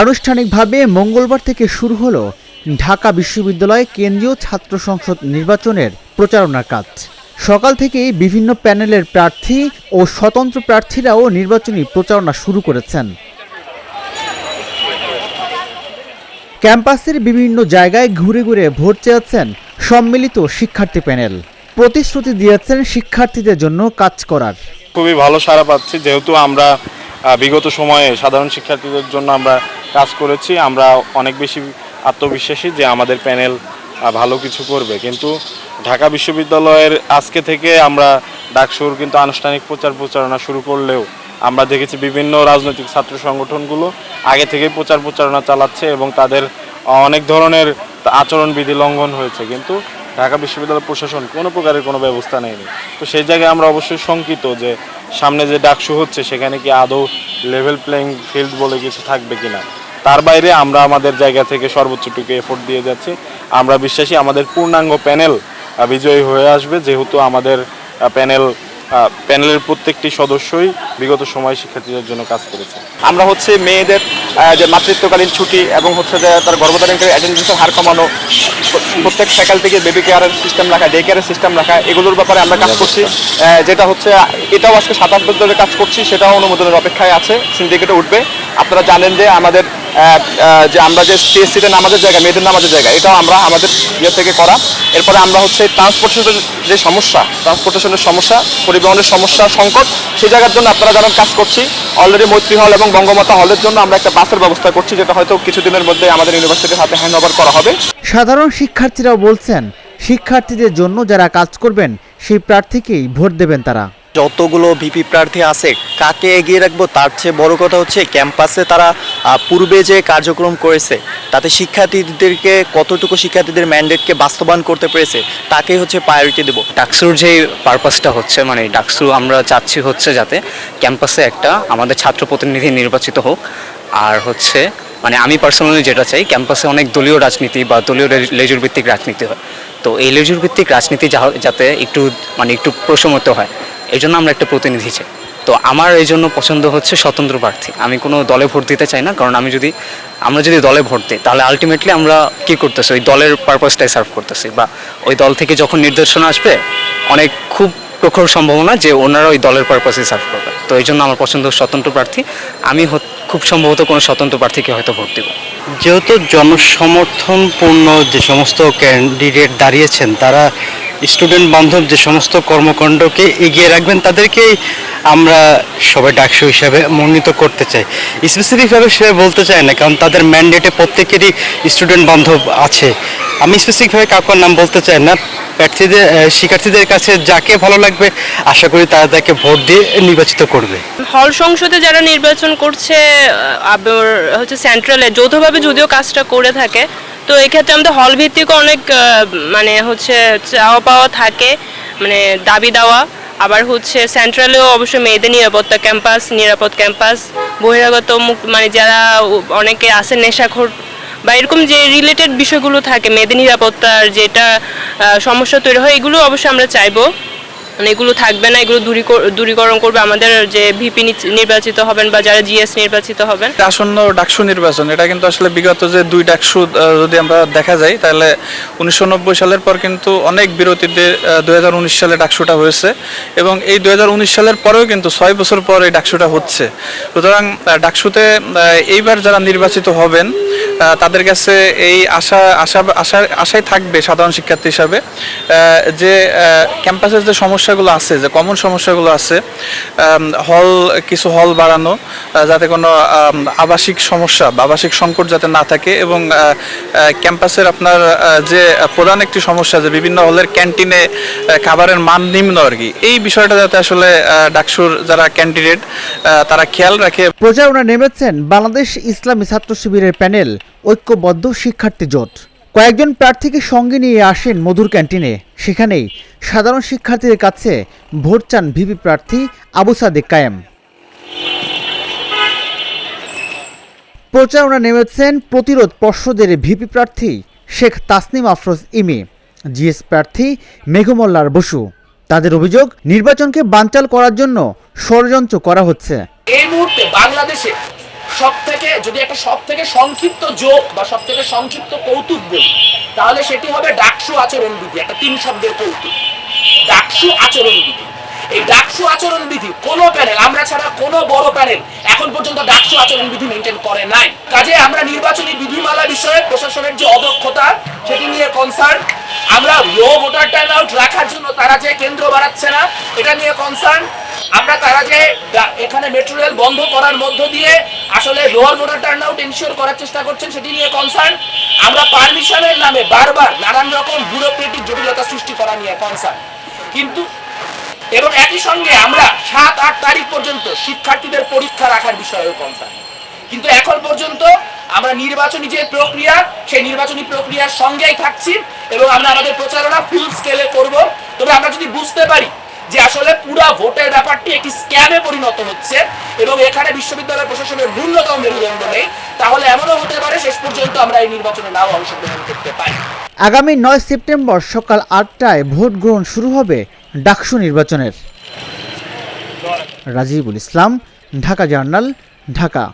আনুষ্ঠানিকভাবে মঙ্গলবার থেকে শুরু হলো ঢাকা বিশ্ববিদ্যালয় কেন্দ্রীয় ছাত্র সংসদ নির্বাচনের প্রচারণার কাজ। সকাল থেকেই বিভিন্ন প্যানেলের প্রার্থী ও স্বতন্ত্র প্রার্থীরাও নির্বাচনী প্রচারণা শুরু করেছেন। ক্যাম্পাসের বিভিন্ন জায়গায় ঘুরে ঘুরে ভোট চেয়েছেন সম্মিলিত শিক্ষার্থী প্যানেল। প্রতিশ্রুতি দিয়েছেন শিক্ষার্থীদের জন্য কাজ করার। খুবই ভালো সাড়া পাচ্ছি। যেহেতু আমরা বিগত সময়ে সাধারণ শিক্ষার্থীদের জন্য আমরা কাজ করেছি, আমরা অনেক বেশি আত্মবিশ্বাসী যে আমাদের প্যানেল ভালো কিছু করবে। কিন্তু ঢাকা বিশ্ববিদ্যালয়ের আজকে থেকে আমরা ডাকসুর কিন্তু আনুষ্ঠানিক প্রচার প্রচারণা শুরু করলেও আমরা দেখেছি বিভিন্ন রাজনৈতিক ছাত্র সংগঠনগুলো আগে থেকেই প্রচার প্রচারণা চালাচ্ছে এবং তাদের অনেক ধরনের আচরণবিধি লঙ্ঘন হয়েছে। কিন্তু ঢাকা বিশ্ববিদ্যালয় প্রশাসন কোনো প্রকারের কোনো ব্যবস্থা নেয়নি। তো সেই জায়গায় আমরা অবশ্যই শঙ্কিত যে সামনে যে ডাকসু হচ্ছে, সেখানে কি আদৌ লেভেল প্লেয়িং ফিল্ড বলে কিছু থাকবে কিনা? তার বাইরে আমরা আমাদের জায়গা থেকে সর্বোচ্চটুকু এফোর্ট দিয়ে যাচ্ছি। আমরা বিশ্বাসী, আমাদের পূর্ণাঙ্গ প্যানেল বিজয়ী হয়ে আসবে। যেহেতু আমাদের প্যানেল প্যানেলের প্রত্যেকটি সদস্যই বিগত সময় শিক্ষার্থীদের জন্য কাজ করেছে। আমরা হচ্ছে মেয়েদের যে মাতৃত্বকালীন ছুটি এবং হচ্ছে যে তার গর্ভধারণকারী অ্যাটেন্ডেন্সের হার কমানো প্রত্যেক ফ্যাকাল্টিকে বেবি কেয়ারের সিস্টেম রাখা ডে কেয়ারের সিস্টেম রাখা এগুলোর ব্যাপারে আমরা কাজ করছি। যেটা হচ্ছে এটাও আজকে সাত আট বছর ধরে কাজ করছি সেটাও অনুমোদনের অপেক্ষায় আছে সিন্ডিকেটে উঠবে। আপনারা জানেন যে আমাদের যে আমরা যে টিএসসিতে নামাজের জায়গা, মেয়েদের নামাজের জায়গা, এটাও আমরা আমাদের ইয়ে থেকে করা। এরপরে আমরা হচ্ছে ট্রান্সপোর্টেশনের যে সমস্যা ট্রান্সপোর্টেশনের সমস্যা, পরিবহনের সমস্যা, সংকট, সেই জায়গার জন্য আপনারা জানান কাজ করছি। অলরেডি মৈত্রী হল এবং বঙ্গমাতা হলের জন্য আমরা একটা বাসের ব্যবস্থা করছি, যেটা হয়তো কিছুদিনের মধ্যে আমাদের ইউনিভার্সিটির হাতে হ্যান্ড করা হবে। সাধারণ শিক্ষার্থীরাও বলছেন, শিক্ষার্থীদের জন্য যারা কাজ করবেন, সেই প্রার্থীকেই ভোট দেবেন তারা। যতগুলো ভিপি প্রার্থী আছে, কাকে এগিয়ে রাখব তার চেয়ে বড় কথা হচ্ছে ক্যাম্পাসে তারা পূর্বে যে কার্যক্রম করেছে, তাতে শিক্ষার্থীদেরকে কতটুকু শিক্ষার্থীদের ম্যান্ডেটকে বাস্তবায়ন করতে পেরেছে তাকে হচ্ছে প্রায়োরিটি দেবো। ডাকসুর যে পারপাসটা হচ্ছে মানে ডাকসু আমরা চাচ্ছি হচ্ছে যাতে ক্যাম্পাসে একটা আমাদের ছাত্র প্রতিনিধি নির্বাচিত হোক। আর হচ্ছে মানে আমি পার্সোনালি যেটা চাই, ক্যাম্পাসে অনেক দলীয় রাজনীতি বা দলীয় লেজুর ভিত্তিক রাজনীতি হয়। তো এই লেজুর ভিত্তিক রাজনীতি যাতে একটু মানে একটু প্রশমিত হয় এই জন্য আমরা একটা প্রতিনিধি চাই। তো আমার এই জন্য পছন্দ হচ্ছে স্বতন্ত্র প্রার্থী। আমি কোনো দলে ভোট দিতে চাই না, কারণ আমি যদি আমরা যদি দলে ভোট দিই, তাহলে আলটিমেটলি আমরা কি করতেছি? ওই দলের পারপাসটাই সার্ভ করতেছি বা ওই দল থেকে যখন নির্দেশনা আসবে, অনেক খুব প্রখর সম্ভাবনা যে ওনারা ওই দলের পারপাসে সার্ভ করবে। তো এই জন্য আমার পছন্দ স্বতন্ত্র প্রার্থী। আমি খুব সম্ভবত কোনো স্বতন্ত্র প্রার্থীকে হয়তো ভোট দেবো। যেহেতু জনসমর্থনপূর্ণ যে সমস্ত ক্যান্ডিডেট দাঁড়িয়েছেন, তারা স্টুডেন্ট বান্ধব যে সমস্ত কর্মকাণ্ডকে এগিয়ে রাখবেন, তাদেরকেই আমরা সবাই ডাকসু হিসাবে মনোনীত করতে চাই। স্পেসিফিকভাবে সে বলতে চায় না, কারণ তাদের ম্যান্ডেটে প্রত্যেকেরই স্টুডেন্ট বান্ধব আছে। আমি স্পেসিফিকভাবে কাউকে নাম বলতে চাই না। প্রার্থীদের শিক্ষার্থীদের কাছে যাকে ভালো লাগবে, আশা করি তারা তাকে ভোট দিয়ে নির্বাচিত করবে। হল সংসদে যারা নির্বাচন করছে হচ্ছে সেন্ট্রালে যৌথভাবে যদিও কাজটা করে থাকে তো এক্ষেত্রে আমাদের হল ভিত্তিক অনেক মানে হচ্ছে চাওয়া পাওয়া থাকে মানে দাবি দেওয়া। আবার হচ্ছে সেন্ট্রালেও অবশ্যই মেয়েদের নিরাপত্তা ক্যাম্পাস নিরাপদ ক্যাম্পাস বহিরাগত মুখ মানে যারা অনেকে আছে নেশাখোর, বা এরকম যে রিলেটেড বিষয়গুলো থাকে, মেয়েদের নিরাপত্তার যেটা সমস্যা তৈরি হয়, এগুলো অবশ্যই আমরা চাইব। মানে এগুলো থাকবে না, এগুলো দূরীকরণ করবে, আমাদের যে ভিপি নির্বাচিত হবেন বা যারা জিএস নির্বাচিত হবেন। আসন্ন ডাকসু নির্বাচন, এটা কিন্তু আসলে বিগত যে দুই ডাকসু যদি আমরা দেখা যায় তাহলে উনিশশো নব্বই সালের পর কিন্তু অনেক বিরতিতে দুই হাজার উনিশ সালে ডাকসুটা হয়েছে এবং এই দুই হাজার উনিশ সালের পরেও কিন্তু ছয় বছর পর এই ডাকসুটা হচ্ছে। সুতরাং ডাকসুতে এইবার যারা নির্বাচিত হবেন তাদের কাছে এই আশা আশা আশা, আশাই থাকবে সাধারণ শিক্ষার্থী হিসাবে যে ক্যাম্পাসের যে সমস্যাগুলো আছে, যে কমন সমস্যাগুলো আছে হল কিছু হল বাড়ানো যাতে কোনো আবাসিক সমস্যা বা আবাসিক সংকট যাতে না থাকে এবং ক্যাম্পাসের আপনার যে প্রধান একটি সমস্যা যে বিভিন্ন হলের ক্যান্টিনে খাবারের মান নিম্ন আর কি। এই বিষয়টা যাতে আসলে ডাকসুর যারা ক্যান্ডিডেট তারা খেয়াল রাখে। প্রচারণা নেমেছেন বাংলাদেশ ইসলামী ছাত্র শিবিরের প্যানেল। ঐক্যবদ্ধ শিক্ষার্থী জোট। কয়েকজন প্রার্থীকে সঙ্গে নিয়ে আসেন মধুর ক্যান্টিনে। সেখানেই সাধারণ শিক্ষার্থীদের কাছে ভোট চান ভিপি প্রার্থী আবু সাদেক কায়েম। প্রচারণা নেমেছেন প্রতিরোধ পর্ষদের ভিপি প্রার্থী শেখ তাসনিম আফরোজ ইমি, জিএস প্রার্থী মেঘমল্লার বসু। তাদের অভিযোগ, নির্বাচনকে বানচাল করার জন্য ষড়যন্ত্র করা হচ্ছে। এই মুহূর্তে বাংলাদেশে সব থেকে যদি একটা সব থেকে সংক্ষিপ্ত যোগ বা সব থেকে সংক্ষিপ্ত কৌতুক বলি তাহলে সেটি হবে ডাকসু আচরণ বিধি, একটা তিন শব্দের কৌতুক। ডাকসু আচরণ বিধি। এই ডাকসু আচরণ বিধি কোন প্যানেল আমরা ছাড়া কোন বড় প্যানেল এখন পর্যন্ত ডাকসু আচরণ বিধি মেনটেন করে নাই। কাজে আমরা নির্বাচনী বিধিমালা বিষয়ে প্রশাসনের যে অদক্ষতা, সেটি নিয়ে কনসার্ন আমরা লো ভোটার টার্ন আউট রাখার জন্য তারা যে কেন্দ্র বাড়াচ্ছে না, এটা নিয়ে কনসার্ন আমরা তারা যে এখানে মেট্রো রেল বন্ধ করার মধ্য দিয়ে আসলে lower voter turn out ensure করার চেষ্টা করছেন, সেটি নিয়ে কনসার্ন আমরা পারমিশনের নামে বারবার নানান রকম ব্যুরোক্রেটিক জটিলতা সৃষ্টি করা নিয়ে কনসার্ন কিন্তু, এবং একই সঙ্গে আমরা সাত, আট তারিখ পর্যন্ত শিক্ষার্থীদের পরীক্ষা রাখার বিষয়েও কনসার্ন কিন্তু এখন পর্যন্ত আমরা নির্বাচনী যে প্রক্রিয়া, সেই নির্বাচনী প্রক্রিয়ার সঙ্গেই থাকছি এবং আমরা আমাদের প্রচারণা ফুল স্কেলে করব। তবে আমরা যদি বুঝতে পারি যে আসলে পুরা ভোটের ব্যাপারটি একটি স্ক্যামে পরিণত হচ্ছে এবং এখানে বিশ্ববিদ্যালয় প্রশাসনের ন্যূনতম মেরুদণ্ড নেই। তাহলে এমনও হতে পারে, শেষ পর্যন্ত আমরা এই নির্বাচনে নাও অংশগ্রহণ করতে পারি। আগামী নয় সেপ্টেম্বর সকাল আটটায় ভোট গ্রহণ শুরু হবে ডাকসু নির্বাচনের। রাজিবুল ইসলাম, ঢাকা জার্নাল, ঢাকা।